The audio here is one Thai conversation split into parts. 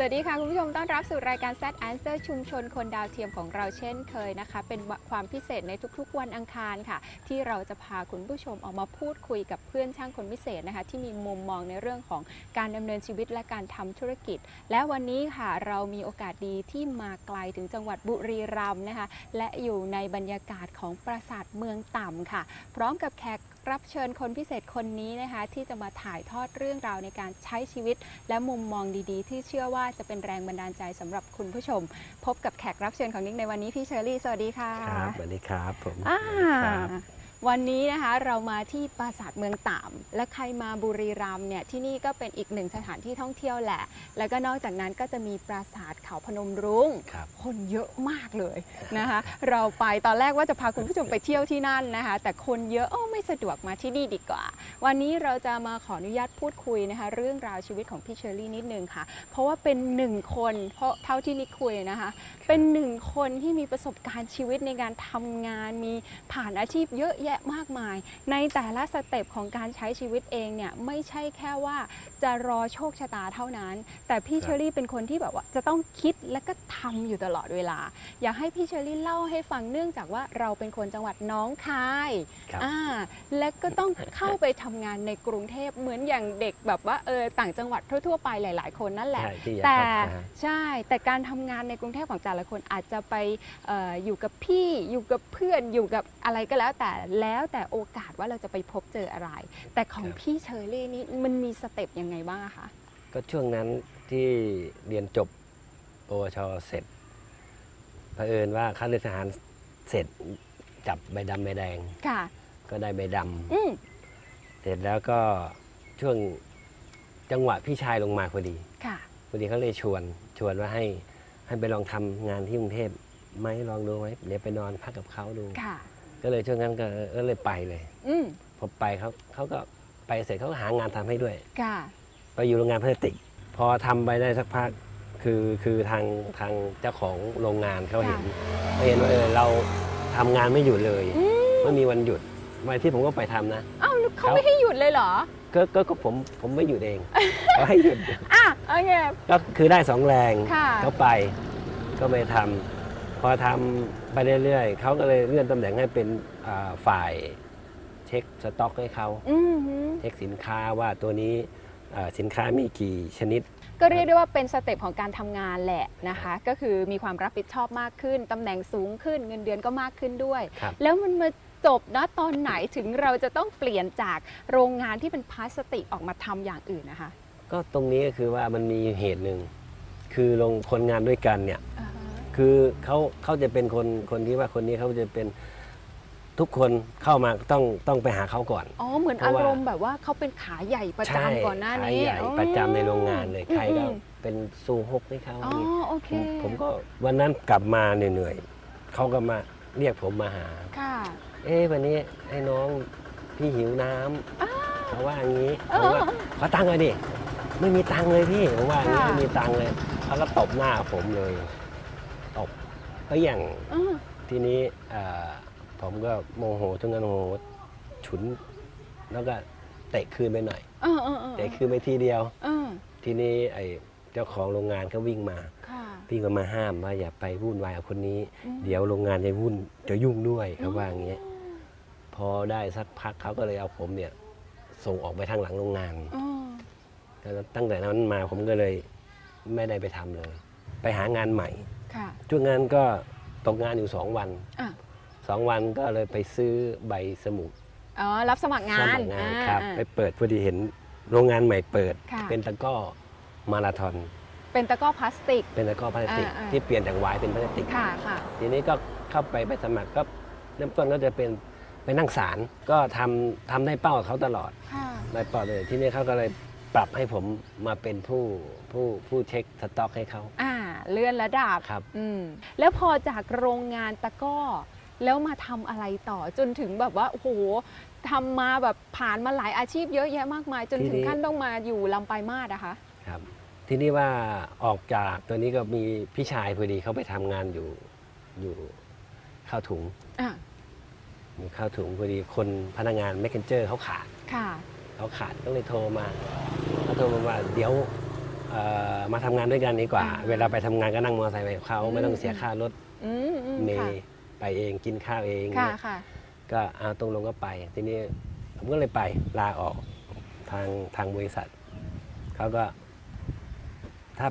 สวัสดีค่ะ คุณผู้ชมต้อนรับสู่รายการ Z Answer ชุมชนคนดาวเทียมของเราเช่นเคยนะคะ เป็นความพิเศษในทุกๆ วันอังคารค่ะ ที่เราจะพาคุณผู้ชมออกมาพูดคุยกับเพื่อนช่างคนพิเศษนะคะ ที่มีมุมมองในเรื่องของการดำเนินชีวิตและการทำธุรกิจ และวันนี้ค่ะเรามีโอกาสดีที่มาไกลถึงจังหวัดบุรีรัมย์นะคะ และอยู่ในบรรยากาศของปราสาทเมืองต่ำค่ะ พร้อมกับแขก รับเชิญคนพิเศษคนนี้นะคะที่จะมาถ่ายทอดเรื่องราวในการใช้ชีวิต และมุมมองดีๆ ที่เชื่อว่าจะเป็นแรงบันดาลใจสำหรับคุณผู้ชม พบกับแขกรับเชิญของนิกในวันนี้พี่เชอรี่สวัสดีค่ะครับสวัสดีครับผมอ่าครับ วันนี้นะคะเรามาที่ปราสาทเมืองต่ำและใครมาบุรีรัมย์เนี่ยที่นี่ก็เป็นอีกหนึ่งสถานที่ท่องเที่ยวแหละ แล้วก็นอกจากนั้นก็จะมีปราสาทเขาพนมรุ้งครับคนเยอะมากเลยนะคะ เราไปตอนแรกว่าจะพาคุณผู้ชมไปเที่ยวที่นั่นนะคะ แต่คนเยอะโอ้ไม่สะดวกมาที่นี่ดีกว่า วันนี้เราจะมาขออนุญาตพูดคุยนะคะ เรื่องราวชีวิตของพี่เชอรี่นิดนึงค่ะ เพราะว่าเป็นหนึ่งคนเพราะเท่าที่นิกคุยนะคะ เป็นหนึ่งคนที่มีประสบการณ์ชีวิตในการทำงานมีผ่านอาชีพเยอะแยะมากมาย ในแต่ละสเต็ปของการใช้ชีวิตเองเนี่ยไม่ใช่แค่ว่าจะรอโชคชะตาเท่านั้น แต่พี่ครับเชอรี่เป็นคนที่แบบว่าจะต้องคิดและก็ทำอยู่ตลอดเวลา อยากให้พี่เชอรี่เล่าให้ฟังเนื่องจากว่าเราเป็นคนจังหวัดน้องคายครับอ่าและก็ต้องเข้าไปทำงานในกรุงเทพเหมือนอย่างเด็กแบบว่าเออต่างจังหวัดทั่วๆไปหลาย ๆ คนนั่นแหละใช่ที่อยากแต่เข้ามาใช่แต่การทำงานในกรุงเทพของแต่ละคนอาจจะไปเอออยู่กับพี่อยู่กับเพื่อนอยู่กับอะไรก็แล้วแต่แล้วแต่โอกาสว่าเราจะไปพบเจออะไร แต่ของครับพี่เชอรี่นี่มันมีสเต็ปยังไงบ้างอะคะก็ช่วงนั้นที่เรียนจบปวชเสร็จเผอิญว่าข้าราชการเสร็จจับใบดำใบแดงค่ะ ก็ได้ใบดำอืมเสร็จแล้วก็ช่วงจังหวะพี่ชายลงมาพอดีค่ะพอดีเขาเลยชวนชวนว่าให้ให้ไปลองทำงานที่กรุงเทพไหมลองดูไหมเดี๋ยวไปนอนพักกับเขาดูค่ะ ก็เลยช่วงนั้นก็เออเลยไปเลยอืมพอไปเขาเขาก็ไปเสร็จเขาก็หางานทำให้ด้วย ค่ะ ไปอยู่โรงงานพลาสติก พอทำไปได้สักพักคือคือทางทางเจ้าของโรงงานเขาเห็นเขาเห็นว่าเออเราทำงานไม่หยุดเลยอืมไม่มีวันหยุดวันอาที่ผมก็ไปทำนะอ้าวแล้วเขาเขาไม่ให้หยุดเลยเหรอ ก็ก็ก็ผมผมไม่หยุดเองเขาให้หยุด อะโอเค ก็คือได้สองแรงค่ะ เขาไปก็ไปทำ พอทำไปเรื่อยๆเขาก็เลยเลื่อนตำแหน่งให้เป็นอ่าฝ่ายเช็คสต็อกให้เขาอืมหือเช็คสินค้าว่าตัวนี้อ่าสินค้ามีกี่ชนิด ก็เรียกได้ว่าเป็นสเต็ปของการทำงานแหละนะคะ ก็คือมีความรับผิดชอบมากขึ้นตำแหน่งสูงขึ้นเงินเดือนก็มากขึ้นด้วยครับแล้วมันมาจบนะตอนไหนถึงเราจะต้องเปลี่ยนจากโรงงานที่เป็นพลาสติกออกมาทำอย่างอื่นนะคะ ก็ตรงนี้ก็คือว่ามันมีเหตุหนึ่งคือลงคนงานด้วยกันเนี่ยอ่าฮะ คือเขาเขาจะเป็นคนคนที่ว่าคนนี้เขาจะเป็นทุกคนเข้ามาต้องต้องไปหาเขาก่อน อ๋อ เหมือนเพอาราะว่ารมณ์แบบว่าเขาเป็นขาใหญ่ประใช่จำก่อนหน้าขายนี้ใหญ่อืมประจำในโรงงานเลยใครก็อืมเป็นซูฮกให้เขาอ๋อเนี่ยโอเคผมผมก็วันนั้นกลับมาเหนื่อยๆเขาก็มาเรียกผมมาหาค่ะเอ๊ะวันนี้ไอ้น้องพี่หิวน้ำเขาว่าอย่างนี้เอผมอว่าขอตังค์เลยดิไม่มีตังค์เลยพี่ผมว่าอย่างนี้ค่ะไม่มีตังค์เลยเขาก็ตบหน้าผมเลยต บก็อย่างอืมทีนี้เอ่อผมก็โมโหจนกันโมโหฉุน แล้วก็เตะคืนไปหน่อยเออเออเออเตะคืนไปทีเดียวเออทีนี้ไอ้เจ้าของโรงงานก็วิ่งมาค่ะวิ่งก็มาห้ามว่าอย่าไปวุ่นวายกับคนนี้อืมเดี๋ยวโรงงานจะวุ่นจะยุ่งด้วยเขาว่าอย่างเงี้ยพอได้สักพักเขาก็เลยเอาผมเนี่ย ส่งออกไปทางหลังโรงงานอ๋อแล้วตั้งแต่นั้นมาผมก็เลยไม่ได้ไปทำเลย ไปหางานใหม่ค่ะ ช่วงงานก็ตกงานอยู่สองวันอะสองวันก็เลยไปซื้อใบสมุดอ๋อรับสมัครงาสนมัครงานอ่าครับอ่าไปเปิดพอดีเห็นโรงงานใหม่เปิดค่ะเป็นตะกร้อมาราธอนเป็นตะกร้อพลาสติก เป็นตะกร้อพลาสติกอ่าอ่าที่เปลี่ยนจากไวายเป็นพลาสติกค่ะค่ะทีนี้ก็เข้าไปไปสมัครก็เริ่มต้นก็จะเป็นไปนั่งศาลก็ทำทำได้เป้ากับเขาตลอดค่ะได้เป้าเลยทีนี้เขาก็เลยปรับให้ผมมาเป็นผู้ผู้ผู้เช็คสต็อกให้เขาอ่า เลื่อนระดับครับ อืมแล้วพอจากโรงงานตะกร้อ แล้วมาทำอะไรต่อจนถึงแบบว่าโอ้โหทำมาแบบผ่านมาหลายอาชีพเยอะแยะมากมาย จนทีถึงนี้ ขั้นต้องมาอยู่ลำปลายมาสอะคะครับ ทีนี้ว่าออกจากตัวนี้ก็มีพี่ชายพอดีเขาไปทำงานอยู่อยู่ข้าวถุงอะอยู่ข้าวถุงพอดีคนพนักงานแมคเคนเจอร์เขาขาด ค่ะ เขาขาดก็เลยโทรมาเขาโทรมาว่าเดี๋ยวเอ่อ มาทำงานด้วยกันดีกว่าอ่าเวลาไปทำงานก็นั่งมอเตอร์ไซค์ไปกับเขาอืมไม่ต้องเสียค่ารถอืมอืมเมค่ะย์ไปเองกินข้าวเองค่ะเนี่ยค่ะก็เอาตรงลงก็ไป ทีนี้ผมก็เลยไปลาออกทางทางบริษัทเขาก็ ถ้า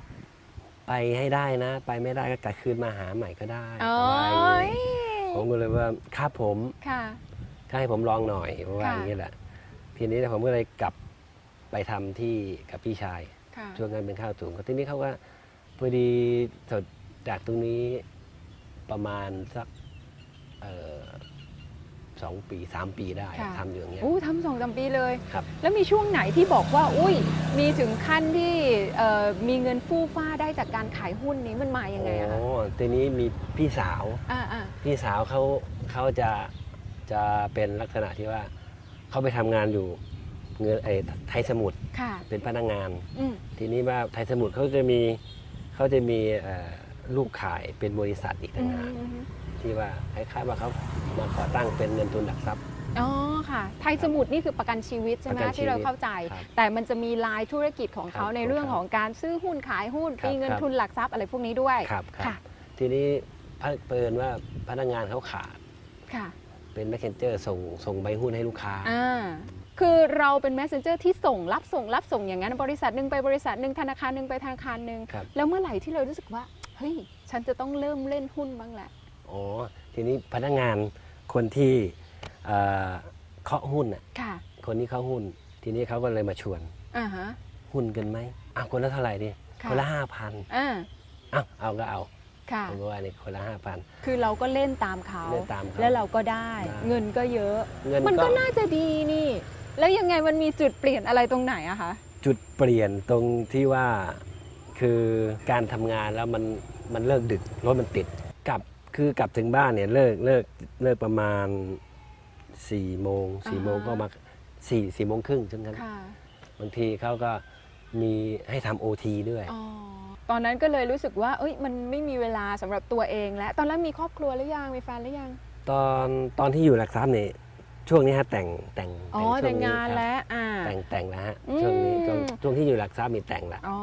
ไปให้ได้นะ ไปไม่ได้ก็กลับคืนมาหาใหม่ก็ได้โอ้ว่าอย่างยนี้ผมก็เลยว่าครับผมค่ะก็ให้ผมลองหน่อยเพราะว่าค่ะอย่างนี้แหละ ทีนี้ผมก็เลยกลับไปทำที่กับพี่ชายค่ะ ช่วงนั้นเป็นข้าวถุงทีนี้เขาก็พอดีสดจากตรงนี้ประมาณสักเอ่อสองปีสามปีได้ค่ะทำอยู่อย่างเงี้ยอู้ทำสองสามปีเลยครับแล้วมีช่วงไหนที่บอกว่า อุ้ยมีถึงขั้นที่เอ่อมีเงินฟู่ฟ้าได้จากการขายหุ้นนี้มันมายังไงอะคะโอ้ทีนี้มีพี่สาวอ่าอ่าพี่สาวเขาเขาจะจะเป็นลักษณะที่ว่าเขาไปทำงานอยู่ เงินไอ้ไทยสมุทรค่ะ เป็นพนักงาน อืมทีนี้ว่าไทยสมุทรเขาจะมีเขาจะมีเอ่อลูกขายเป็นบริษัทอีกอืต่างมหากอืมที่ว่าคล้ายๆว่าเขามาก่อตั้งเป็นเงินทุนหลักทรัพย์ อ๋อค่ะ ไทยสมุทรนี่คือประกันชีวิตใช่ไหมประกันชีวิตที่เราเข้าใจ ครับแต่มันจะมีลายธุรกิจของเขาครับในเรื่องครับของการซื้อหุ้นขายหุ้นครับมีเงินครับ ทุนหลักทรัพย์อะไรพวกนี้ด้วยครับครับค่ะทีนี้พระเปินว่าพนักงานเขาขาดค่ะเป็นแมคเคนเจอร์ส่งส่งใบหุ้นให้ลูกค้า อ่า คือเราเป็น messenger ที่ส่งรับส่งรับส่งอย่างนั้น บริษัทหนึ่งไปบริษัทหนึ่งธนาคารหนึ่งไปธนาคารหนึ่งครับ แล้วเมื่อไหร่ที่เรารู้สึกว่าเฮ้ยฉันจะต้องเริ่มเล่นหุ้นบ้างแหละ อ๋อทีนี้พนักงานคนที่เอ่อเคาะหุ้นน่ะค่ะคนที่เข้าหุ้น ทีนี้เขาก็เลยมาชวนอ่าฮะ หุ้นกันไหมอะคนละเท่าไหร่ดิค่ะ คนละห้าพันอ่าอ้าวเอาก็เอาค่ะ ผมก็ว่านี่คนละห้าพัน คือเราก็เล่นตามเขา เล่นตามเขาแล้วเราก็ได้ ได้เงินก็เยอะ เงินมันก็ก็น่าจะดีนี่ แล้วยังไงมันมีจุดเปลี่ยนอะไรตรงไหนอะคะจุดเปลี่ยนตรงที่ว่าคือการทำงานแล้วมันมันเลิกดึกรถมันติดกลับคือกลับถึงบ้านเนี่ยเลิกเลิกเลิกประมาณ4ี่โมงสี่โมงก็มาสี่สี่โมงครึ่งจนกันค่ะบางทีเขาก็มีให้ทำโอทีด้วย อ๋อตอนนั้นก็เลยรู้สึกว่า เอ้ยมันไม่มีเวลาสำหรับตัวเองแล้ว ตอนนั้นมีครอบครัวหรือยังมีแฟนหรือยัง ตอนตอนที่อยู่หลักทรัพย์เนี่ย ช่วงนี้ฮะแต่งแต่งอ๋อช่วแต่งงานครับแล้วอ่าแต่งแต่งแล้วฮะอืมช่วงนี้ช่วงช่วงที่อยู่หลักทรัพย์มีแต่งละอ๋อ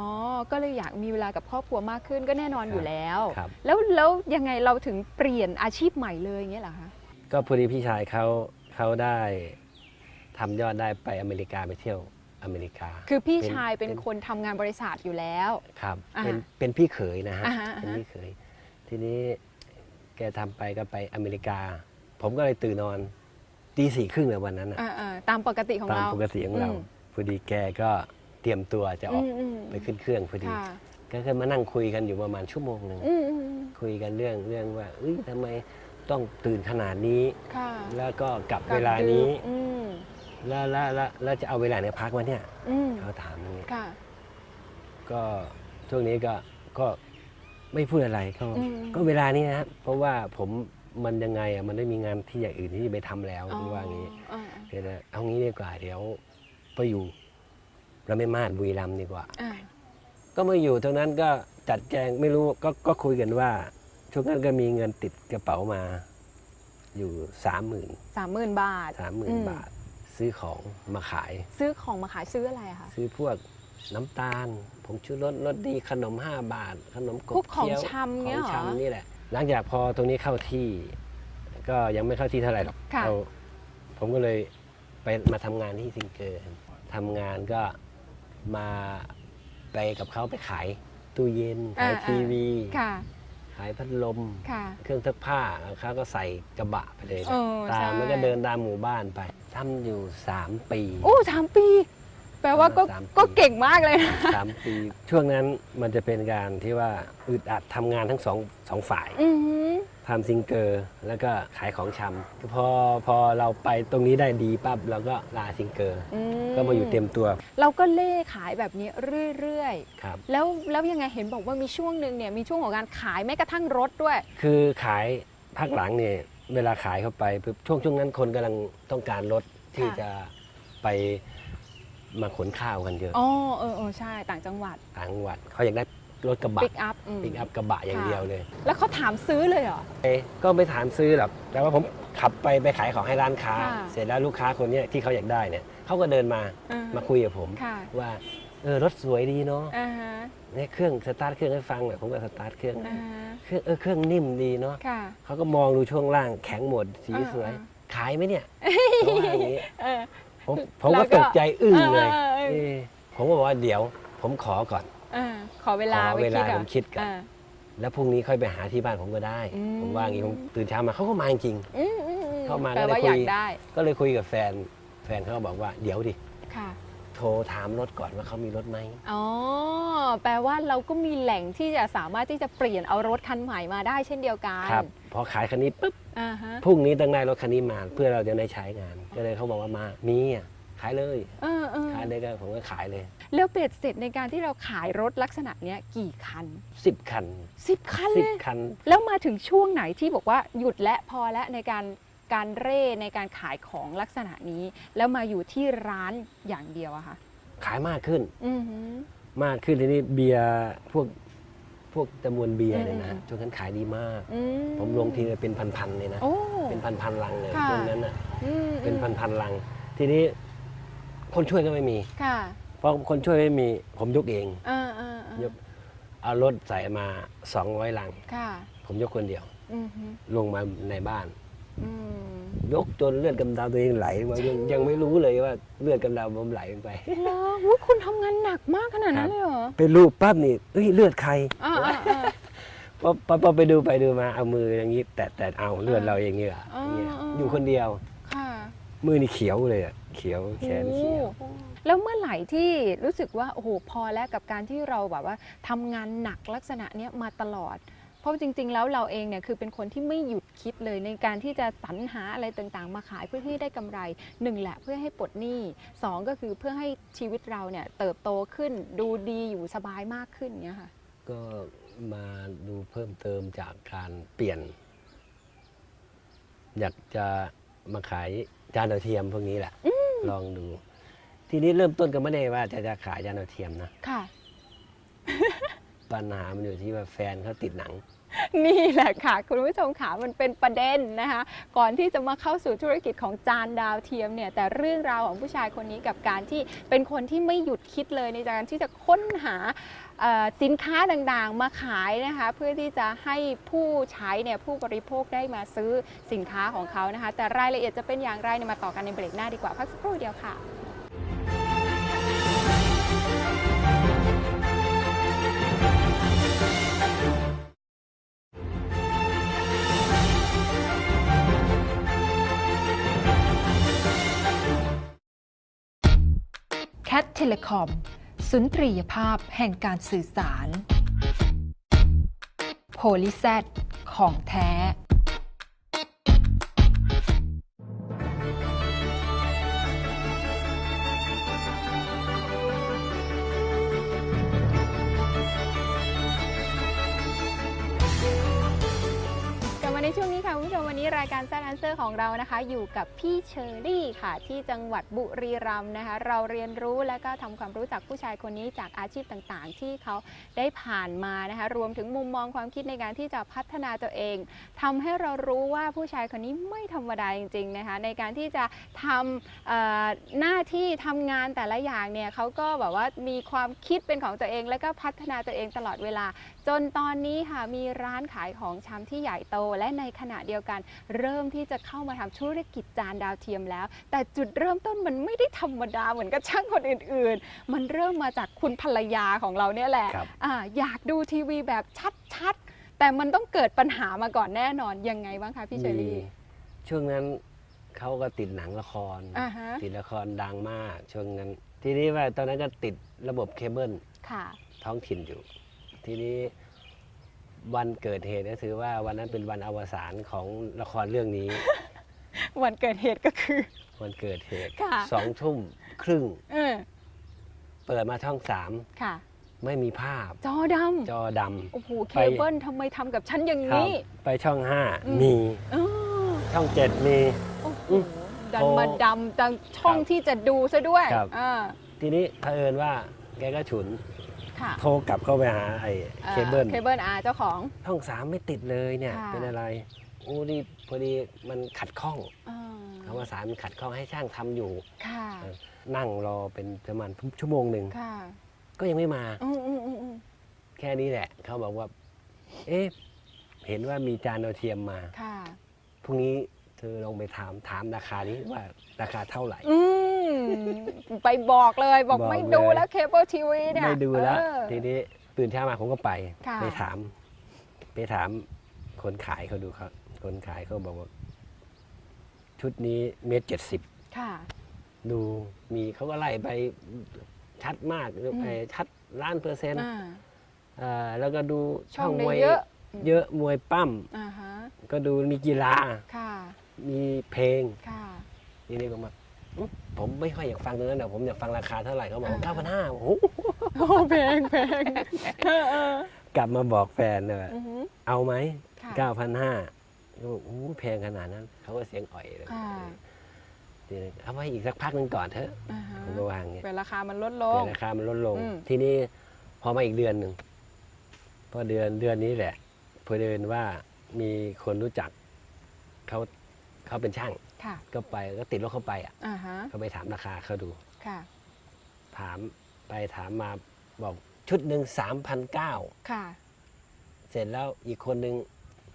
ก็เลยอยากมีเวลากับครอบครัวมากขึ้นก็แน่นอนครับอยู่แล้วครับแล้วแล้วยังไงเราถึงเปลี่ยนอาชีพใหม่เลยอย่างเงี้ยเหรอคะก็พอดีพี่ชายเขาเขาได้ทำยอดได้ไปอเมริกาไปเที่ยวอเมริกา คือพี่เป็นชายเป็นเป็นคนทำงานบริษัทอยู่แล้วครับอ่าเป็นเป็นพี่เขยนะฮะอ่าฮะอ่าฮะเป็นพี่เขยทีนี้แกทำไปก็ไปอเมริกา ผมก็เลยตื่นนอน ตีสี่ครึ่งเลยวันนั้นน่ะอ่าๆตามปกติของตามเรา ปกติของเราอืมพอดีแกก็เตรียมตัวจะออกอืมไปขึ้นเครื่องพอดี ค่ะ ก็เคยมานั่งคุยกันอยู่ประมาณชั่วโมงหนึ่งอืมอืมคุยกันเรื่องเรื่องว่าเอ้ยทำไมต้องตื่นขนาดนี้ ค่ะแล้วก็กลับกลับเวลานี้ดึกอืมแล้วแล้วแล้วแล้วจะเอาเวลาไหนพักวะเนี่ยอืมเขาถามอย่างนี้ค่ะ ก็ช่วงนี้ก็ก็ไม่พูดอะไรก็อืม ก็เวลานี้นะครับเพราะว่าผม มันยังไงอะมันไม่มีงานที่อย่างอื่นที่จะไปทำแล้วผมว่าอย่างนี้อ๋อเดี๋ยวนะเอางี้ดีกว่าเดี๋ยวไปอยู่เราไม่มาดบุรีรัมย์ดีกว่าอ่าก็มาอยู่ตรงนั้นก็จัดแจงไม่รู้ก็ก็คุยกันว่าช่วงนั้นก็มีเงินติดกระเป๋ามา อยู่สามหมื่นสามหมื่นบาทสามหมื่นอืมบาท ซื้อของมาขาย ซื้อของมาขายซื้ออะไรอะคะซื้อพวกน้ำตาลผงชูรสรสดีขนม5บาท ขนมกบพวกของเคี้ยวชำเงี้ยของเหรอชำนี่แหละ หลังจากพอตรงนี้เข้าที่ ก็ยังไม่เข้าที่เท่าไหร่หรอกค่ะ เราผมก็เลยไปมาทำงานที่ซิงเกอร์ทำงานก็มาไปกับเขาไปขายตู้เย็นขายอ่าทีวี ค่ะ ขายพัดลม ค่ะ เครื่องซักผ้าเขาก็ใส่กระบะไปเลยเออตามใช่มันก็เดินตามหมู่บ้านไปทำอยู่ 3 ปี โอ้สามปี แปลว่าก็สามปีก็เก่งมากเลยนะสามปี ช่วงนั้นมันจะเป็นการที่ว่าอึดอัดทำงานทั้งสองสองฝ่ายอือหือทำซิงเกอร์แล้วก็ขายของชำพอพอเราไปตรงนี้ได้ดีปั๊บเราก็ลาซิงเกอร์อืก็มาอยู่เต็มตัวเราก็เล่ขายแบบนี้เรื่อยครับ ๆ แล้วแล้วยังไงเห็นบอกว่ามีช่วงหนึ่งเนี่ยมีช่วงของการขายแม้กระทั่งรถด้วย คือขายภาคหลังเนี่ยเวลาขายเข้าไปปุ๊บช่วงช่วงนั้นคนกำลังต้องการรถที่ค่ะ จะไป มาขนข้าวกันเยอะ อ๋อเออเออใช่ต่างจังหวัดต่างจังหวัดเขาอยากได้รถกระบะปิกอัพปิกอัพกระบะอย่างค่ะเดียวเลย แล้วเขาถามซื้อเลยเหรอเอ๊ะก็ไม่ถามซื้อหรอกแต่ว่าผมขับไปไปขายของให้ร้านค้าค่ะเสร็จแล้วลูกค้าคนเนี้ยที่เขาอยากได้เนี่ยเขาก็เดินมาอ่มาคุยกับผมค่ะว่าเออรถสวยดีเนาะอ่าฮะเนี่ยเครื่องสตาร์ทเครื่องให้ฟังหน่อยผมก็สตาร์ทเครื่องอ่าฮะเครื่องเออเครื่องนิ่มดีเนาะค่ะเขาก็มองดูช่วงล่างแข็งหมดสีอ่าสวยอ่าขายไหมเนี่ยเขาว่าอย่างนี้เออ ผมผมแล้ก็วก็ตกใจอึ้งเลยเออเออเออเอ๊ะผมก็บอกว่าเดี๋ยว ผมขอก่อนอ่าขอเวลาขอไปเวลาคิดอะผมคิดก่อนอ่าแล้วพรุ่งนี้ค่อยไปหาที่บ้านผมก็ได้อืมผมว่าอย่างนี้ผมตื่นเช้ามาเขาก็มาจริงอืมอืมอืมเข้ามาแปลก็เลยว่าคุยอยากได้ก็เลยคุยกับแฟน แฟนเขาก็บอกว่าเดี๋ยวดิค่ะ โทรถามรถก่อนว่าเขามีรถไหม อ๋อ แปลว่าเราก็มีแหล่งที่จะสามารถที่จะเปลี่ยนเอารถคันใหม่มาได้เช่นเดียวกันครับ พอขายคันนี้ปุ๊บอ่าฮะพรุ่งนี้ต้องได้รถคันนี้มา เพื่อเราจะได้ใช้งาน ก็เลยเขาบอกว่ามา มีอะขายเลย เออเออขายเลยก็ผมก็ขายเลย แล้วเบ็ดเสร็จในการที่เราขายรถลักษณะเนี้ยกี่คัน10 คัน สิบคันสิเลบยคัน แล้วมาถึงช่วงไหนที่บอกว่าหยุดและพอแล้วในการ การเร่ในการขายของลักษณะนี้ แล้วมาอยู่ที่ร้านอย่างเดียวอะค่ะขายมากขึ้นอือหือ มากขึ้นทีนี้เบียร์พวกพวกจำนวนเบียร์เนี่ยนะอืม ช่วงนั้นขายดีมาก อืผมลงทีละเป็นพันๆเลยนะ โอ้ เป็นพันๆลังเลยค่ะ ช่วงนั้นอะอืมเป็นอืมพันๆลัง ทีนี้คนช่วยก็ไม่มี ค่ะเพราะคนช่วยไม่มีผมยกเองอ่าอ่าอ่ายกเอารถใส่มา 200 ลัง ค่ะผมยกคนเดียว อือหือลงมาในบ้านอืม ยกจนเลือดกำเดาตัวเองไหลมายังยังไม่รู้เลยว่าเลือดกำเดาผมไหลลงไปเหรออุ๊ยคุณทำงานหนักมากขนาดนั้นครับเลยเหรอเป็นรูปปั๊บนี่เอ้ยเลือดใครอ่าอ่าอ่าพอพอพอไปดูไปดูมาเอามืออย่างนี้ แต่แต่เอาเลือดเราอย่างนี้อะอ่าอย่างเงี้ยอ่าอยู่คนเดียว ค่ะมือนี่เขียวเลยอะเขียวแขนเขียว โอ้แล้วเมื่อไหร่ที่รู้สึกว่าโอ้โหพอแล้วกับการที่เราแบบว่าทำงานหนักลักษณะเนี้ยมาตลอด เพราะจริง ๆ แล้วเราเองเนี่ยคือเป็นคนที่ไม่หยุดคิดเลยในการที่จะสรรหาอะไรต่างๆ มาขายเพื่อที่ได้กำไรหนึ่งแหละเพื่อให้ปลดหนี้สองก็คือเพื่อให้ชีวิตเราเนี่ยเติบโตขึ้นดูดีอยู่สบายมากขึ้นเนี้ยค่ะก็มาดูเพิ่มเติมจากการเปลี่ยน อยากจะมาขายจานดาวเทียมพวกนี้แหละลองดู ทีนี้เริ่มต้นก็ไม่ได้ว่าจะจะขายจานดาวเทียมนะค่ะ ปัญหามันอยู่ที่ว่าแฟนเขาติดหนัง นี่แหละค่ะ คุณผู้ชมค่ะมันเป็นประเด็นนะคะ ก่อนที่จะมาเข้าสู่ธุรกิจของจานดาวเทียมเนี่ย แต่เรื่องราวของผู้ชายคนนี้กับการที่เป็นคนที่ไม่หยุดคิดเลยในการที่จะค้นหาสินค้าต่างๆ มาขายนะคะ เพื่อที่จะให้ผู้ใช้เนี่ยผู้บริโภคได้มาซื้อสินค้าของเขานะคะ แต่รายละเอียดจะเป็นอย่างไรเนี่ยมาต่อกันในเบรกหน้าดีกว่าพักสักครู่เดียวค่ะ แคทเทเลคอมสุนทรียภาพแห่งการสื่อสารโพลิแซดของแท้กลับมาในช่วงนี้ค่ะ นี้รายการแซดแอนเซอร์ของเรานะคะ อยู่กับพี่เชอรี่ค่ะ ที่จังหวัดบุรีรัมย์นะคะ เราเรียนรู้และก็ทำความรู้จักผู้ชายคนนี้จากอาชีพต่างๆ ที่เขาได้ผ่านมานะคะ รวมถึงมุมมองความคิดในการที่จะพัฒนาตัวเองทำให้เรารู้ว่าผู้ชายคนนี้ไม่ธรรมดาจริง ๆนะคะ ในการที่จะทำหน้าที่ทำงานแต่ละอย่างเนี่ยเขาก็แบบว่ามีความคิดเป็นของตัวเอง และก็พัฒนาตัวเองตลอดเวลา จนตอนนี้ค่ะมีร้านขายของชำที่ใหญ่โต และในขณะเดียวกัน เริ่มที่จะเข้ามาทำธุรกิจจานดาวเทียมแล้ว แต่จุดเริ่มต้นมันไม่ได้ธรรมดาเหมือนกับช่างคนอื่น ๆ มันเริ่มมาจากคุณภรรยาของเราเนี่ยแหละครับ อาอยากดูทีวีแบบชัด ๆ แต่มันต้องเกิดปัญหามาก่อนแน่นอนยังไงบ้างคะพี่เชอมีรี่ ช่วงนั้นเขาก็ติดหนังละคร อ่าฮะ ติดละครดังมากช่วงนั้น ทีนี้ว่าตอนนั้นก็ติดระบบเคเบิลค่ะ ท้องถิ่นอยู่ ทีนี้วันเกิดเหตุก็ถือว่าวันนั้นเป็นวันอวสานของละครเรื่องนี้ วันเกิดเหตุก็คือ วันเกิดเหตุค่ะ สองทุ่มครึ่ง เออเปิดมาช่องสามค่ะ ไม่มีภาพ จอดำจอดโอ้โหเคไปเบิลทำไมทำกับฉันอย่างำครับนี้ ไปช่องห้าอืม มี เออช่องเจ็ดมี โอ้โหอืมดันโทรมาดำจังช่องครับที่จะดูซะด้วยครับ อ่าทีนี้เผอิญว่าแกก็ฉุน ค่ะโทรกลับเข้าไปหาไอ้เคเบิลเคเบิลอาเจ้าของช่องสามไม่ติดเลยเนี่ยค่ะเป็นอะไรโอ้นี่พอดีมันขัดข้องอ่าอวสานมันขัดข้องให้ช่างทำอยู่ค่ะเออนั่งรอเป็นประมาณชั่วโมงหนึ่งค่ะก็ยังไม่มาอืมอืมอืมอืมแค่นี้แหละ เขาบอกว่า เอ๊ะเห็นว่ามีจานดาวเทียมมาค่ะพรุ่งนี้เธอลองไปถามถามราคานี้ว่าราคาเท่าไหร่อืม ไปบอกเลยบอกบอกไม่เลยดูแล้วเคเบิลทีวีเนี่ยไม่ดูแล้วเออ ทีนี้ตื่นเช้ามาผมก็ไปค่ะ ไปถาม ไปถามคนขายเขาดูครับ คนขายเขาบอกว่า ชุดนี้เมตรเจ็ดสิบค่ะ ดูมีเขาก็ไล่ไปชัดมากอืมไปชัดล้านเปอร์เซ็นต์อ่าอ่าแล้วก็ดูช่ช่อองงได้มวยเยอะ เยอะมวยปั้ม อ่าฮะก็ดูมีกีฬา ค่ะ มีเพลง ค่ะ ทีนี้ก็มาอื้อ ผมไม่ค่อยอยากฟังตรงนั้นแต่ผมอยากฟังราคาเท่าไหร่เขาบอกอ่าเก้าพันห้าโอ้โหโอ้เพลงเพลงเออเออกลับมาบอกแฟนเลยว่าอือหือ เอาไหมค่ะเก้าพันห้าก็บอกโอ้โหแพงขนาดนั้นเขาก็เสียงอ่อยเลยค่ะ ทีนี้เอาไว้อีกสักพักหนึ่งก่อนเถอะอ่าฮะผมก็วางอย่างเงี้ยเป็นราคามันลดลเป็งนราคามันลดลง อืม ทีนี้พอมาอีกเดือนหนึ่งพอเดือนเดือนนี้แหละพอเดินว่ามีคนรู้จักเขาเขาเป็นช่าง ค่ะก็ไปก็ติดรถเข้าไปอะอ่าฮะเขาไปถามราคาเขาดู ค่ะ ถามไปถามมาบอกชุดหนึ่งสามพันเก้าค่ะ เสร็จแล้วอีกคนนึง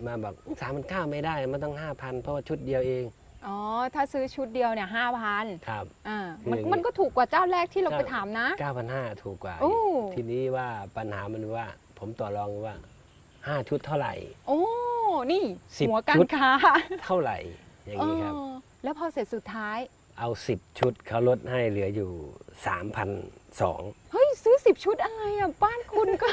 มาบอกสามพันเก้าไม่ได้ มันต้องห้าพันเพราะว่าชุดเดียวเอง อ๋อ ถ้าซื้อชุดเดียวเนี่ยห้าพันครับ อ่าคือมันอย่างนี้ มันก็ถูกกว่าเจ้าแรกที่เราเจ้าไปถามนะ เก้าพันห้าถูกกว่าโอ้ทีนี้ว่าปัญหามันว่า ผมต่อรองว่าห้าชุดเท่าไหร่ โอ้ นี่ สิบหัวกาชุรด ค้า เท่าไหร่ อย่างนี้ครับเออแล้วพอเสร็จสุดท้าย เอาสิบชุดเขาลดให้เหลืออยู่สามพันสองเฮ้ย ซื้อสิบชุดอะไรอะ บ้านคุณก็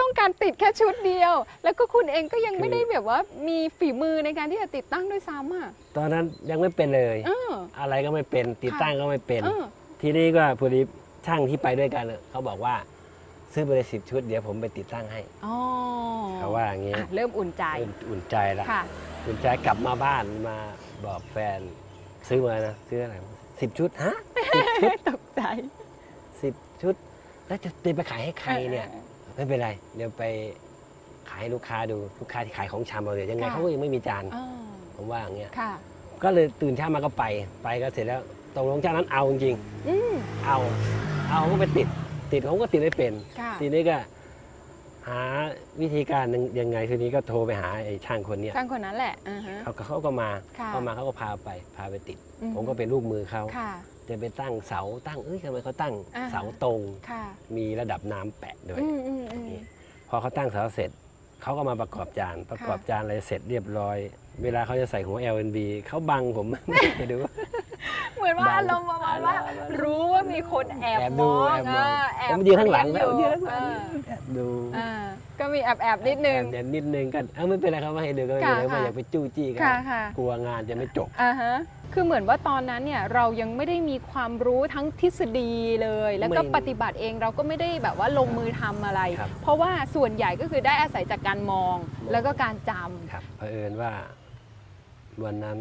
ต้องการติดแค่ชุดเดียว แล้วก็คุณเองก็ยังไม่ได้แบบว่ามีฝีมือในการที่จะติดตั้งด้วยซ้ำอะ ตอนนั้นยังไม่เป็นเลยเอออะไรก็ไม่เป็นติดตั้งก็ไม่เป็นเออทีนี้ก็พอดีช่างที่ไปด้วยกันน่ะเขาบอกว่าซื้อไปเลยสิบชุดเดี๋ยวผมไปติดตั้งให้อ๋อเขาว่าอย่างนี้อะเริ่มอุ่นใจ อุ่นอุ่นใจละค่ะอุ่นใจกลับมาบ้านมา บอกแฟน ซื้อมานะซื้ออะไรสิบชุดฮะตกใจสิบชุด แล้วจะไปขายให้ใครเนี่ยไม่เป็นไร เดี๋ยวไปขายให้ลูกค้าดูลูกค้าที่ขายของชำเอาเลยยังไงค่ะเขาก็ยังไม่มีจานอ๋อผมว่าอย่างเงี้ยค่ะก็เลยตื่นเช้ามาก็ไปไปก็เสร็จแล้วตกลงเจ้านั้นเอาจริงอืมๆเอาเอาก็ไปติด ติดผมก็ติดไม่เป็นค่ะทีนี้ก็ หาวิธีการยังยังไงทีนี้ก็โทรไปหาไอ้ช่างคนเนี้ยช่างคนนั้นแหละอ่าฮะ เขาก็เขาก็มาค่ะเขามาเขาก็พาไปพาไปติด อืผมก็เป็นลูกมือเขาค่ะ จะไปตั้งเสาตั้งเอ้ยทำไมเขาตั้งอ่าฮะ เสาตรง ค่ะมีระดับน้ำแปะด้วย อืมอืมอืมนี่พอเขาตั้งเสาเสร็จเขาก็มาประกอบจาน ประกอบจานอะไรเสร็จเรียบร้อย เวลาเขาจะใส่หัว LNB เขาบังผม ไม่ดู เหมือนว่าบางอารมณ์ประมาณว่า รู้ว่ามีคนแอบแอบมดูองแอบมองอ่าแอบผมยืนข้างหลังเรีแล้ยวยืนข้างหลังอ่าแอบดูอ่าก็มีแอบแอบนิดนึง แอบเดี๋ยวนิดนึงกันเอ้าไม่เป็นไรครับไม่ให้ดูก็ไม่ค่ะเป็นไรไม่ค่ะอยากไปจู้จี้กันค่ะค่ะ กลัวงานจะไม่จบ อ่าฮะคือเหมือนว่าตอนนั้นเนี่ยเรายังไม่ได้มีความรู้ทั้งทฤษฎีเลย แล้วก็ไม่ปฏิบัติเองเราก็ไม่ได้แบบว่าลงมือทำอะไร ครับเพราะว่าส่วนใหญ่ก็คือได้อาศัยจากการมองแล้วก็การจำ ครับเผอิญว่า วันนั้น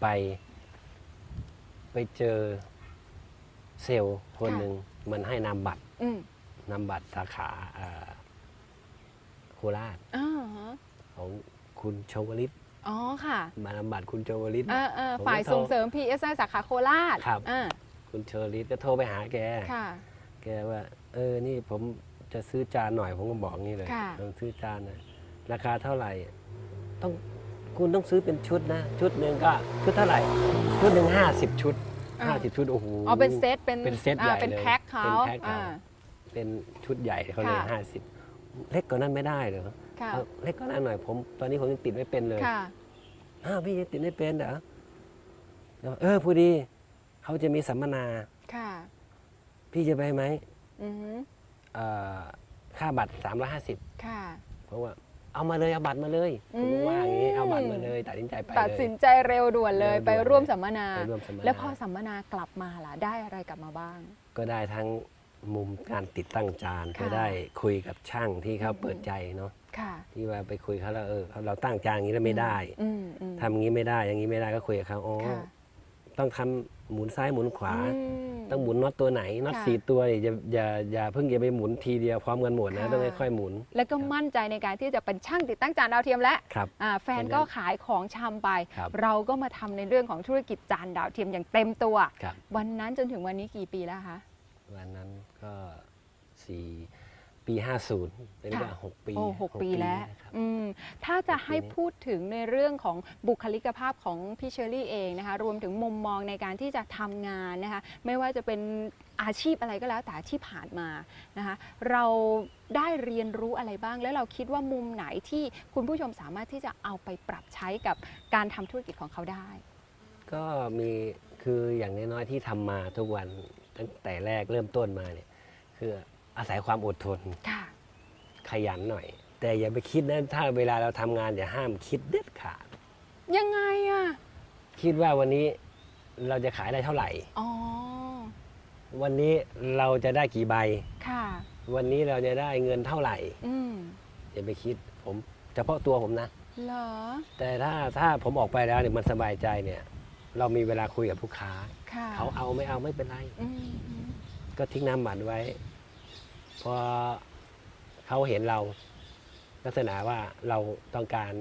ไป ไปเจอเซลล์คนค่ะหนึ่งมันให้นามบัตรอืมนามบัตรสาขาเอ่อโคราชอ่าฮะของคุณชวลิตอ๋อค่ะมานามบัตรคุณชวลิต เออเออผมก็ฝ่ายโทรส่งเสริม PSI สาขาโคราชครับ อ่าคุณชวลิตก็โทรไปหาแก ค่ะ แกว่า เออ นี่ผมจะซื้อจานหน่อยผมก็บอกงี้เลยค่ะเออซื้อจานหน่อยราคาเท่าไหร่ ต้อง คุณต้องซื้อเป็นชุดนะ ชุดหนึ่งก็ชุดเท่าไหร่ ชุดหนึ่งห้าสิบชุดอ่า ห้าสิบชุดโอ้โหอ๋อเป็นเซตเป็นเป็นเซตอ่าใหญ่เป็นเลยแพ็คเขาเป็นแพ็คเขาอ่า เป็นชุดใหญ่เขาเลยค่ะ ห้าสิบเล็กกว่านั้นไม่ได้เหรอค่ะเอาเล็กกว่านั้นหน่อยผม ตอนนี้ผมยังติดไม่เป็นเลย ค่ะ อ้าวพี่ยังติดไม่เป็นเหรอแล้วเออพอดี เขาจะมีสัมมนา ค่ะพี่จะไปไหมอือฮึเอ่อค่าบัตร 350 ค่ะ เพราะว่า เอามาเลยเอาบัตรมาเลยผมก็ว่าอย่างนี้เอาบัตรมาเลยตัดสินใจไปตัดเลยสินใจเร็วด่วนเลยเร็วด่วนไปร่วมสัมมนาไปร่วมสัมมนา แล้วพอสัมมนากลับมาล่ะได้อะไรกลับมาบ้าง ก็ได้ทั้งมุมการติดตั้งจานค่ะก็ได้คุยกับช่างที่เขาเปิดใจเนาะค่ะที่ว่าไปคุยเขาแล้วเออเราตั้งจานอย่างนี้แล้วไม่ได้อืมอืมทำอย่างนี้ไม่ได้อย่างนี้ไม่ได้ก็คุยกับเขาอ๋อค่ะต้องทำ หมุนซ้ายหมุนขวาอืมต้องหมุนน็อตตัวไหนน็อตค่ะ สี่ตัวเนี่ยอย่าอย่าอย่าเพิ่งอย่าไปหมุนทีเดียวพร้อมกันหมดนะค่ะ ต้องค่อยๆหมุนแล้วก็มั่นใจในการที่จะเป็นช่างติดตั้งจานดาวเทียมแล้วครับ อ่าแฟนก็ขายของชำไป ครับ เราก็มาทำในเรื่องของธุรกิจจานดาวเทียมอย่างเต็มตัว ครับวันนั้นจนถึงวันนี้กี่ปีแล้วคะ วันนั้นก็สี่ ปี 50เป็นค่ะว่าหกปีโอ้หกปีแล้วนะครับ อืมถ้าจะให้หกปีนี้ พูดถึงในเรื่องของบุคลิกภาพของพี่เชอรี่เองนะคะ รวมถึงมุมมองในการที่จะทำงานนะคะ ไม่ว่าจะเป็นอาชีพอะไรก็แล้วแต่ที่ผ่านมานะคะ เราได้เรียนรู้อะไรบ้าง แล้วเราคิดว่ามุมไหนที่คุณผู้ชมสามารถที่จะเอาไปปรับใช้กับการทำธุรกิจของเขาได้ ก็มีคืออย่างน้อยๆที่ทำมาทุกวันตั้งแต่แรกเริ่มต้นมาเนี่ยคือ อาศัยความอดทน ค่ะ ขยันหน่อย แต่อย่าไปคิดนะถ้าเวลาเราทำงานอย่าห้ามคิดเด็ดขาด ยังไงอะคิดว่าวันนี้เราจะขายได้เท่าไหร่ อ๋อ วันนี้เราจะได้กี่ใบ ค่ะ วันนี้เราจะได้เงินเท่าไหร่ อืม อย่าไปคิดผมเฉพาะตัวผมนะ เหรอ แต่ถ้าถ้าผมออกไปแล้วเนี่ยมันสบายใจเนี่ย เรามีเวลาคุยกับลูกค้า ค่ะเขาเอาไม่เอาไม่เป็นไร อืมอืมก็ทิ้งน้ำบัตรไว้ พอเขาเห็นเราลักษณะว่าเราต้องการ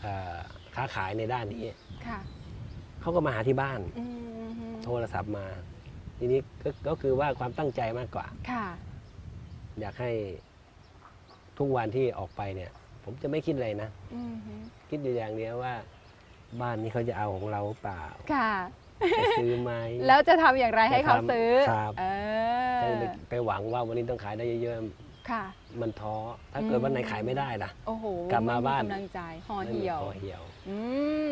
เอ่อค้าขายในด้านนี้ค่ะเขาก็มาหาที่บ้านอืมฮึโทรศัพท์มา ทีนี้ก็ก็คือว่าความตั้งใจมากกว่าค่ะอยากให้ทุกวันที่ออกไปเนี่ย ผมจะไม่คิดอะไรนะอืมฮึคิดอยู่อย่างเดียวว่า บ้านนี้เขาจะเอาของเราเปล่าค่ะ จะซื้อไหมแล้วจะทำอย่างไรให้เขาซื้อครับเอถ้าอไปไปหวังว่าวันนี้ต้องขายได้เยอะค่ะ ๆ มันท้อ ถ้าเกิดวันไหนขายไม่ได้ล่ะ โอ้โหกลับมาบ้านไกำลังใจห่อไม่มีเหี่ยว พอเหี่ยว อื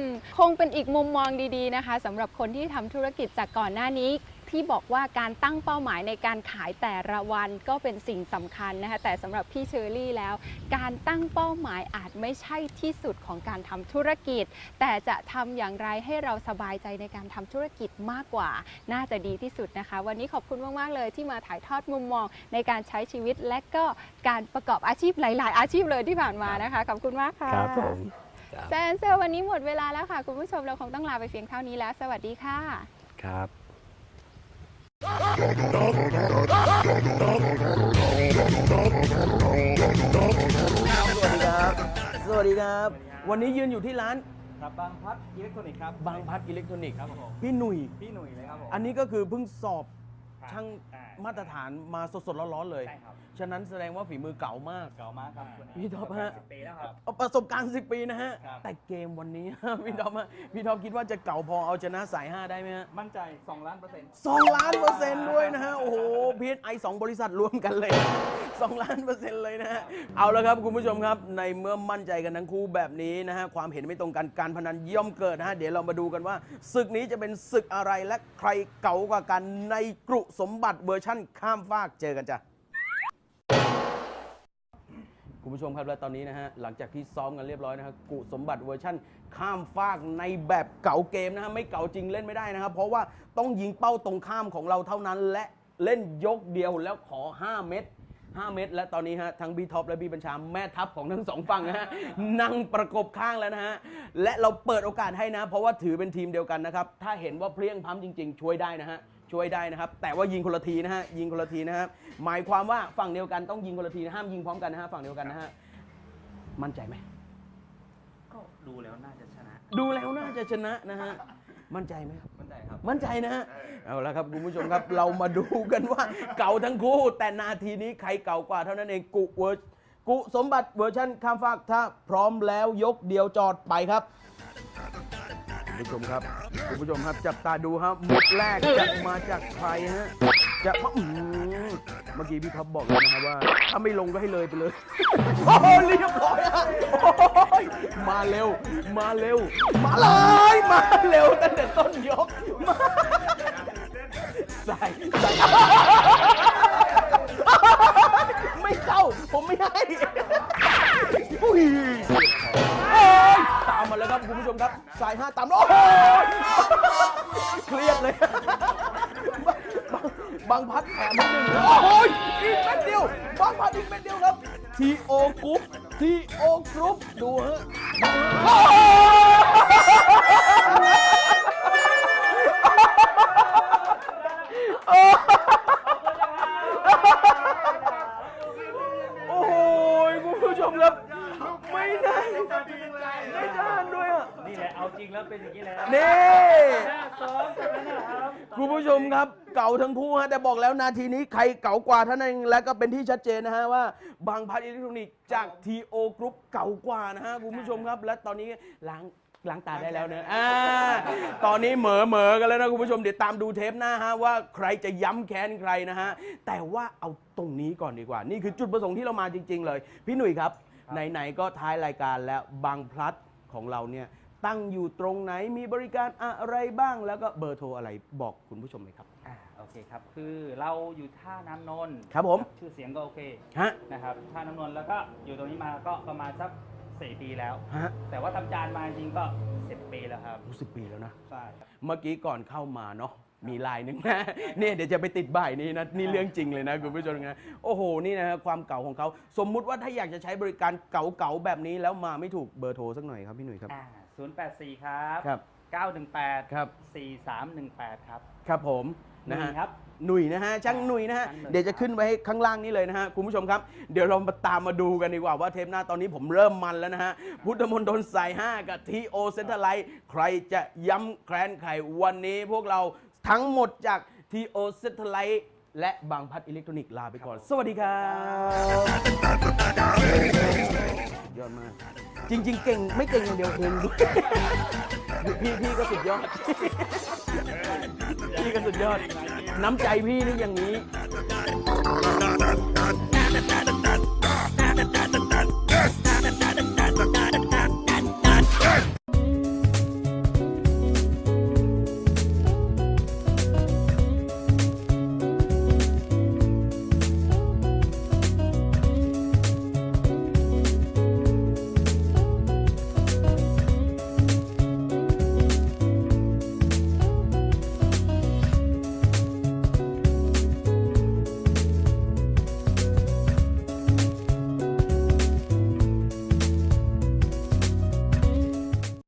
มคงเป็นอีกมุมมองดีๆนะคะสำหรับคนที่ทำธุรกิจจากก่อนหน้านี้ ที่บอกว่าการตั้งเป้าหมายในการขายแต่ละวันก็เป็นสิ่งสำคัญนะคะแต่สำหรับพี่เชอรี่แล้ว การตั้งเป้าหมายอาจไม่ใช่ที่สุดของการทำธุรกิจ แต่จะทำอย่างไรให้เราสบายใจในการทำธุรกิจมากกว่า น่าจะดีที่สุดนะคะ วันนี้ขอบคุณมากๆเลยที่มาถ่ายทอดมุมมองในการใช้ชีวิตและก็การประกอบอาชีพหลาย ๆ อาชีพเลยที่ผ่านมานะคะขอบคุณมากค่ะครับผมครับแซนเซอร์วันนี้หมดเวลาแล้วค่ะ คุณผู้ชมเราคงต้องลาไปเพียงเท่านี้แล้ว สวัสดีค่ะ ครับ สวัสดีครับสวัสดีครับ วันนี้ยืนอยู่ที่ร้านครับบางพัดอิเล็กทรอนิกส์ครับบางพัดอิเล็กทรอนิกส์ครับผมพี่หนุ่ยพี่หนุ่ยเลยครับผมอันนี้ก็คือเพิ่งสอบ ช่างอ่ามาตรฐานมาสดๆร้อนๆเลย ใช่ครับฉะนั้นแสดงว่าฝีมือเก่ามาก เก่ามากครับพี่ท็อปฮะ สิบปีแล้วครับ เอาประสบการณ์ 10 ปีนะฮะ ครับ แต่เกมวันนี้ พี่ท็อปฮะพี่ท็อปคิดว่าจะเก่าพอเอาชนะสาย 5 ได้ไหมฮะมั่นใจ 2 ล้านเปอร์เซ็นต์ สองล้านเปอร์เซ็นต์ด้วยนะฮะ โอ้โหพีไอสองบริษัทรวมกันเลย สองล้านเปอร์เซ็นต์เลยนะฮะเอาแล้วครับคุณผู้ชมครับ ในเมื่อมั่นใจกันทั้งคู่แบบนี้นะฮะความเห็นไม่ตรงกันการพนันย่อมเกิดนะฮะเดี๋ยวเรามาดูกันว่าศึกนี้จะเป็นศึกอะไรและใครเก่ากว่ากันในกรุสมบัติเวอร์ชั่นข้ามฟากเจอกันจ้ะคุณผู้ชมครับและตอนนี้นะฮะหลังจากที่ซ้อมกันเรียบร้อยนะครับกุสมบัติเวอร์ชั่น ข้ามฟากในแบบเก่าเกมนะฮะไม่เก่าจริงเล่นไม่ได้นะครับ เพราะว่าต้องยิงเป้าตรงข้ามของเราเท่านั้น และเล่นยกเดียวแล้วขอ 5 เม็ด 5 เม็ดและตอนนี้ฮะทั้งบีท็อปและบีบัญชาแม่ทัพของทั้งสองฝั่งนะฮะนั่งประกบข้างแล้วนะฮะและเราเปิดโอกาสให้นะ เพราะว่าถือเป็นทีมเดียวกันนะครับ ถ้าเห็นว่าเพลี้ยงพล้ำจริง ๆ ช่วยได้นะฮะช่วยได้นะครับ แต่ว่ายิงคนละทีนะฮะยิงคนละทีนะครับหมายความว่าฝั่งเดียวกันต้องยิงคนละทีนะห้ามยิงพร้อมกันนะฮะฝั่งเดียวกันนะฮะมั่นใจไหมก็ดูแล้วน่าจะชนะ ดูแล้วน่าจะชนะนะฮะมั่นใจไหมมั่นใจ ครับ มั่นใจนะฮะเอาละครับคุณผู้ชมครับ เรามาดูกันว่าเก่าทั้งคู่ แต่นาทีนี้ใครเก่ากว่าเท่านั้นเองกุเวอร์กุสมบัติเวอร์ชันข้ามฟากถ้าพร้อมแล้วยกเดียวจอดไปครับคุณผู้ชมครับคุณผู้ชมครับจับตาดูครับหมดแรกจะมาจากใครฮะจะอื้อหือเมื่อกี้พี่ท็อปบอกแล้วนะครับว่า ถ้าไม่ลงก็ให้เลยไปเลย โอ้โหเรียบร้อยฮะโอ้ยมาเร็ว มาเร็ว มาเลย มาเร็วตั้งแต่ต้นยกมาใส่ใส่ไม่เข้า ผมไม่ให้อุ้ยโอ้ยตามมาแล้วครับคุณผู้ชมครับ สายห้าตามแล้วโอ้โหเครียดเลย บางพัดแถมมาหนึ่งโอ้โหอีกเม็ดเดียวบางพัดอีกเม็ดเดียวครับทีโอกรุ๊ปทีโอกรุ๊ปดูฮะดูฮะ แต่บอกแล้วนาทีนี้ใครเก่ากว่าท่านนั้นเองและก็เป็นที่ชัดเจนนะฮะว่า บางพัดอิเล็กทรอนิกส์จาก TO Group เก่ากว่านะฮะคุณผู้ชมครับ และตอนนี้ล้างล้างตาได้แล้วเนอะอ่าตอนนี้เหมอเหมอกันแล้วนะคุณผู้ชมเดี๋ยวตามดูเทปหน้าฮะว่าใครจะย้ำแค้นใครนะฮะแต่ว่าเอาตรงนี้ก่อนดีกว่า นี่คือจุดประสงค์ที่เรามาจริง ๆ เลย พี่หนุ่ยครับ ไหน ๆ ก็ท้ายรายการแล้วบางพลัดของเราเนี่ยตั้งอยู่ตรงไหนมีบริการอะไรบ้างแล้วก็เบอร์โทรอะไรบอกคุณผู้ชมเลยครับอ่าโอ เคครับ คือเราอยู่ท่าน้ำนนท์ครับผม ชื่อเสียงก็โอเคฮะนะครับท่าน้ำนนท์แล้วก็อยู่ตรงนี้มาก็ประมาณสักสี่ปีแล้ว ฮะแต่ว่าทำจานมาจริงๆก็สิบปีแล้วครับรู้สึกปีแล้วนะ ใช่ครับ เมื่อกี้ก่อนเข้ามาเนาะมีลายหนึ่งนะ เนี่ยเดี๋ยวจะไปติดบ่ายนี้นะนี่เรื่องจริงเลยนะคุณผู้ชมนะโอ้โหนี่นะความเก่าของเขาสมมุติว่าถ้าอยากจะใช้บริการเก่าๆแบบนี้แล้วมาไม่ถูกเบอร์โทรสักหน่อยครับพี่หนุ่ยครับอ่าศูนย์แปดสี่ครับ ครับเก้าหนึ่งแปดครับสี่สามหนึ่งแปดครับ ครับผม นะฮะหนุ่ยครับหนุ่ยนะฮะช่างหนุ่ยนะฮะช่างหนุ่ย เดี๋ยวจะขึ้นไว้ข้างล่างนี้เลยนะฮะคุณผู้ชมครับเดี๋ยวเรามาตามมาดูกันดีกว่าว่าเทปหน้าตอนนี้ผมเริ่มมันแล้วนะฮะพุทธมนตรสาย 5 กับทีโอเซนทรัลไลท์ใครจะย้ำแคลนไขวันนี้พวกเราทั้งหมดจากทีโอเซนทรัลไลท์และบางพัดอิเล็กทรอนิกส์ลาไปก่อน สวัสดีครับยอดมาก จริง ๆ เก่งไม่เก่งอย่างเดียวเก่งด้วยพี่พี่ก็สุดยอด พี่ก็สุดยอด น้ำใจพี่นี่อย่างนี้